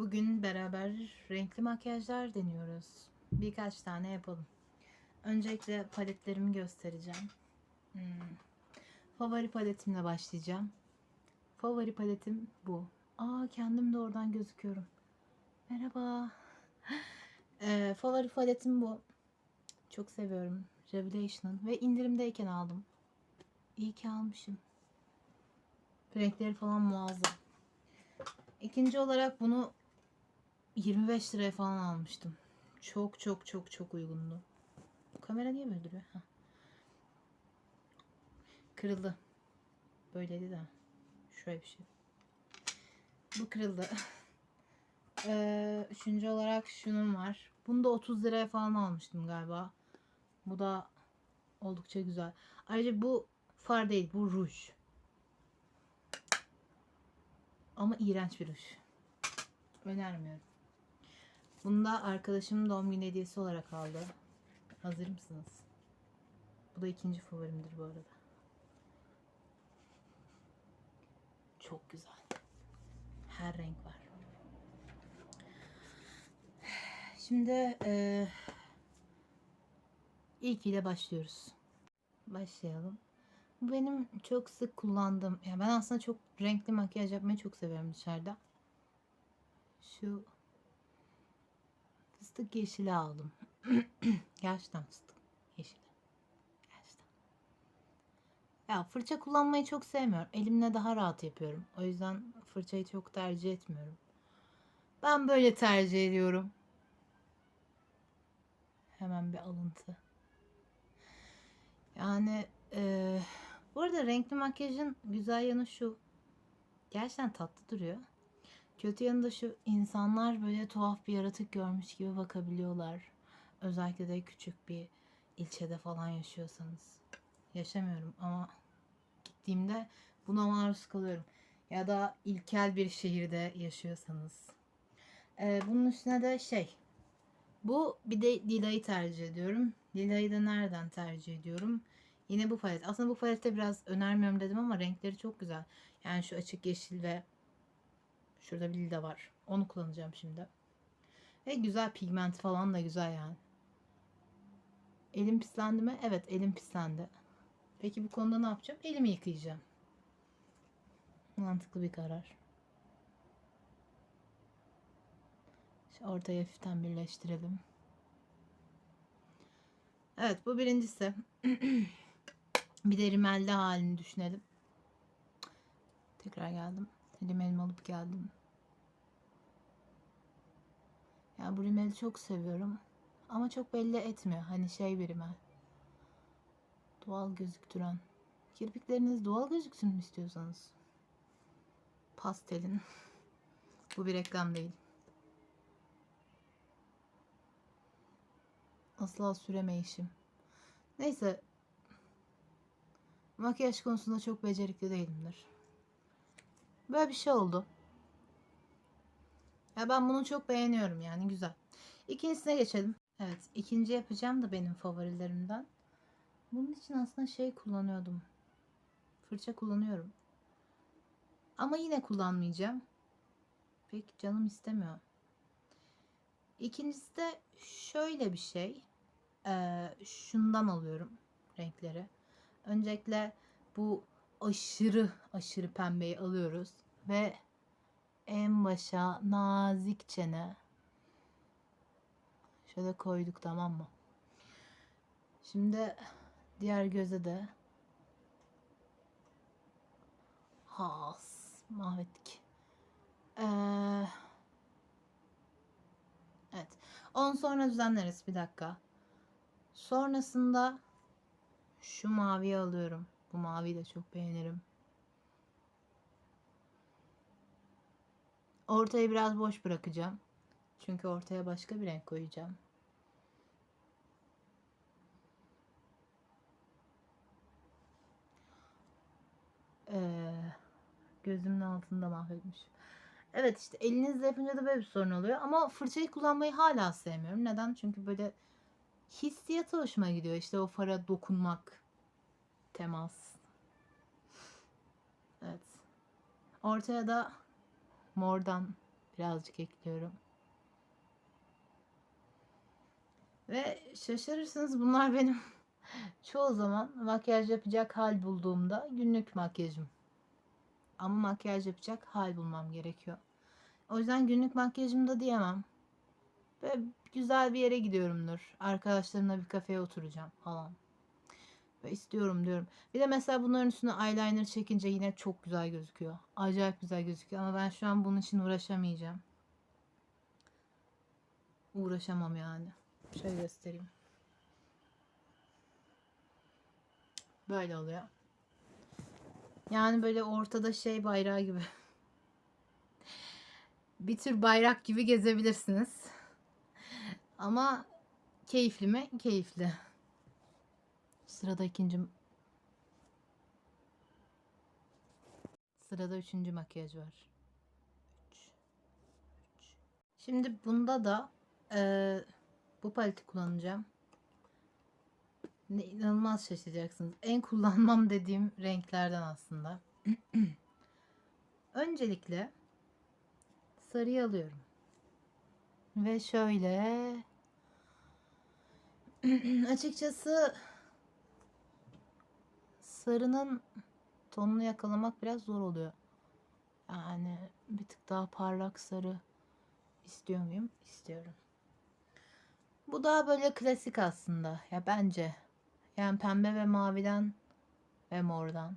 Bugün beraber renkli makyajlar deniyoruz. Birkaç tane yapalım. Öncelikle paletlerimi göstereceğim. Hmm. Favori paletimle başlayacağım. Favori paletim bu. Aa kendim de oradan gözüküyorum. Merhaba. Ee, favori paletim bu. Çok seviyorum. Revelation'ın ve indirimdeyken aldım. İyi ki almışım. Renkleri falan muazzam. İkinci olarak bunu 25 liraya falan almıştım. Çok çok çok çok uygundu. Kamera niye böyle duruyor? Heh. Kırıldı. Böyleydi de. Şöyle bir şey. Bu kırıldı. Ee, üçüncü olarak şunun var. Bunu da 30 liraya falan almıştım galiba. Bu da oldukça güzel. Ayrıca bu far değil. Bu ruj. Ama iğrenç bir ruj. Önermiyorum. Bunu da arkadaşımın doğum günü hediyesi olarak aldı. Hazır mısınız? Bu da ikinci favorimdir bu arada. Çok güzel. Her renk var. Şimdi eee ilkiyle başlıyoruz. Başlayalım. Bu benim çok sık kullandığım. Yani ben aslında çok renkli makyaj yapmayı çok seviyorum dışarıda. Şu fıstık yeşili aldım. Gerçekten fıstık yeşili. Gerçekten. Ya fırça kullanmayı çok sevmiyorum. Elimle daha rahat yapıyorum. O yüzden fırçayı çok tercih etmiyorum. Ben böyle tercih ediyorum. Hemen bir alıntı. Yani eee bu arada renkli makyajın güzel yanı şu. Gerçekten tatlı duruyor. Kötü yanı da şu. insanlar böyle tuhaf bir yaratık görmüş gibi bakabiliyorlar. Özellikle de küçük bir ilçede falan yaşıyorsanız. Yaşamıyorum ama gittiğimde buna maruz kalıyorum. Ya da ilkel bir şehirde yaşıyorsanız. Ee, bunun üstüne de şey. Bu bir de Lila'yı tercih ediyorum. Lila'yı da nereden tercih ediyorum? Yine bu palet. Aslında bu palette biraz önermiyorum dedim ama renkleri çok güzel. Yani şu açık yeşil ve şurada bir lila var. Onu kullanacağım şimdi. Ve güzel pigment falan da güzel yani. Elim pislendi mi? Evet elim pislendi. Peki bu konuda ne yapacağım? Elimi yıkayacağım. Mantıklı bir karar. Şu ortaya hafiften birleştirelim. Evet bu birincisi. Bir de rimelli halini düşünelim. Tekrar geldim. Rimelimi alıp geldim. Ya bu rimeli çok seviyorum. Ama çok belli etmiyor. Hani şey bir rimel. Doğal gözüktüren. Kirpikleriniz doğal gözüksün mü istiyorsanız? Pastelin. bu bir reklam değil. Asla süremeyişim. Neyse Makyaj konusunda çok becerikli değilimdir. Böyle bir şey oldu. Ya ben bunu çok beğeniyorum yani güzel. İkincisine geçelim. Evet ikinci yapacağım da benim favorilerimden. Bunun için aslında şey kullanıyordum. Fırça kullanıyorum. Ama yine kullanmayacağım. Pek canım istemiyor. İkincisi de şöyle bir şey. Ee, şundan alıyorum renkleri. Öncelikle bu aşırı aşırı pembeyi alıyoruz ve en başa nazikçene şöyle koyduk tamam mı? Şimdi diğer göze de has mahvettik. Ee, evet. On sonra düzenleriz bir dakika. Sonrasında şu maviyi alıyorum. Bu maviyi de çok beğenirim. Ortayı biraz boş bırakacağım. Çünkü ortaya başka bir renk koyacağım. Ee, gözümün altında mahvetmiş. Evet işte elinizle yapınca da böyle bir sorun oluyor. Ama fırçayı kullanmayı hala sevmiyorum. Neden? Çünkü böyle hissiyatı hoşuma gidiyor. İşte o fara dokunmak, temas. Evet. Ortaya da mordan birazcık ekliyorum. Ve şaşırırsınız bunlar benim çoğu zaman makyaj yapacak hal bulduğumda günlük makyajım. Ama makyaj yapacak hal bulmam gerekiyor. O yüzden günlük makyajımda diyemem. Ve güzel bir yere gidiyorumdur. Arkadaşlarımla bir kafeye oturacağım falan. İstiyorum diyorum. Bir de mesela bunların üstüne eyeliner çekince yine çok güzel gözüküyor. Acayip güzel gözüküyor ama ben şu an bunun için uğraşamayacağım. Uğraşamam yani. Şöyle göstereyim. Böyle oluyor. Yani böyle ortada şey bayrağı gibi. Bir tür bayrak gibi gezebilirsiniz. Ama keyifli mi? Keyifli. Sırada ikinci Sırada üçüncü makyaj var. Üç. Üç. Şimdi bunda da eee, bu paleti kullanacağım. Ne inanılmaz şaşıracaksınız. En kullanmam dediğim renklerden aslında. Öncelikle sarıyı alıyorum. Ve şöyle açıkçası sarının tonunu yakalamak biraz zor oluyor. Yani bir tık daha parlak sarı istiyor muyum? İstiyorum. Bu daha böyle klasik aslında. Ya bence. Yani pembe ve maviden ve mordan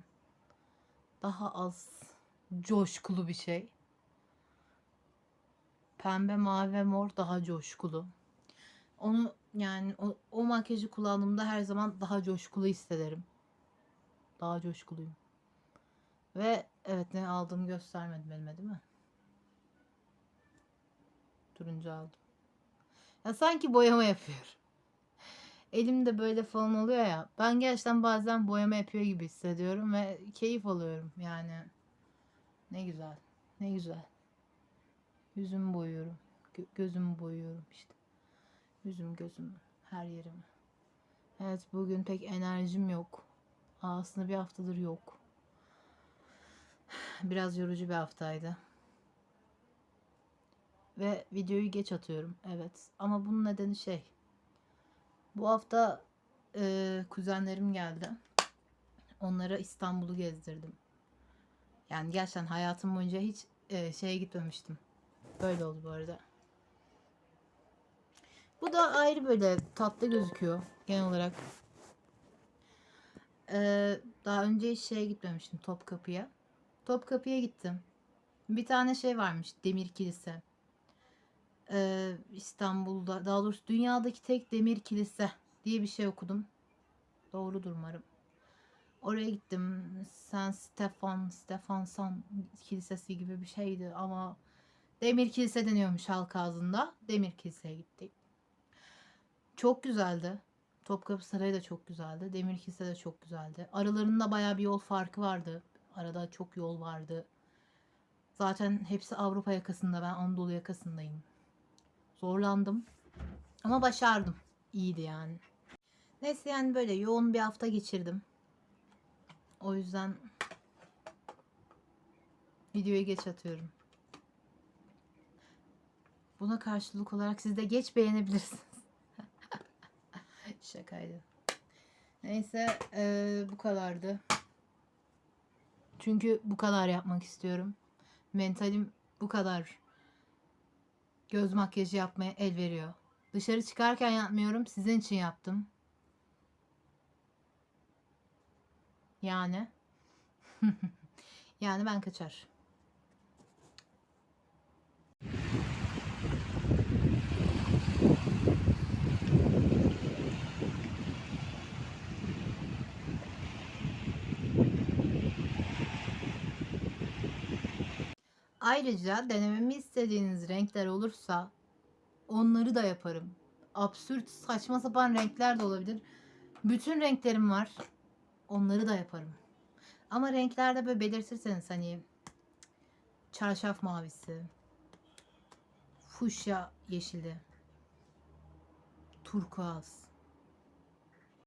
daha az coşkulu bir şey. Pembe, mavi ve mor daha coşkulu. Onu yani o, o makyajı kullandığımda her zaman daha coşkulu hissederim. Daha coşkuluyum. Ve evet ne aldığımı göstermedim elime değil mi? Turuncu aldım. Ya sanki boyama yapıyor. Elimde böyle falan oluyor ya. Ben gerçekten bazen boyama yapıyor gibi hissediyorum ve keyif alıyorum yani. Ne güzel. Ne güzel. Yüzümü boyuyorum. Gö- gözümü boyuyorum işte. Yüzüm, gözüm, her yerimi. Evet bugün pek enerjim yok. Aslında bir haftadır yok. Biraz yorucu bir haftaydı. Ve videoyu geç atıyorum. Evet. Ama bunun nedeni şey. Bu hafta e, kuzenlerim geldi. Onlara İstanbul'u gezdirdim. Yani gerçekten hayatım boyunca hiç e, şeye gitmemiştim. Böyle oldu bu arada. Bu da ayrı böyle tatlı gözüküyor genel olarak. Ee, daha önce hiç şeye gitmemiştim Topkapı'ya. Topkapı'ya gittim. Bir tane şey varmış Demir Kilise. Ee, İstanbul'da daha doğrusu dünyadaki tek demir kilise diye bir şey okudum. Doğrudur umarım. Oraya gittim. San Stefan, Stefanson kilisesi gibi bir şeydi ama demir kilise deniyormuş halk ağzında. Demir kiliseye gittik. Çok güzeldi. Topkapı Sarayı da çok güzeldi. Demir Kilise de çok güzeldi. Aralarında baya bir yol farkı vardı. Arada çok yol vardı. Zaten hepsi Avrupa yakasında. Ben Anadolu yakasındayım. Zorlandım. Ama başardım. İyiydi yani. Neyse yani böyle yoğun bir hafta geçirdim. O yüzden videoyu geç atıyorum. Buna karşılık olarak siz de geç beğenebilirsiniz. Şakaydı. Neyse eee, bu kadardı. Çünkü bu kadar yapmak istiyorum. Mentalim bu kadar göz makyajı yapmaya el veriyor. Dışarı çıkarken yapmıyorum. Sizin için yaptım. Yani. yani ben kaçar. Ayrıca denememi istediğiniz renkler olursa onları da yaparım. Absürt, saçma sapan renkler de olabilir. Bütün renklerim var. Onları da yaparım. Ama renklerde böyle belirtirseniz hani çarşaf mavisi, fuşya yeşili, turkuaz,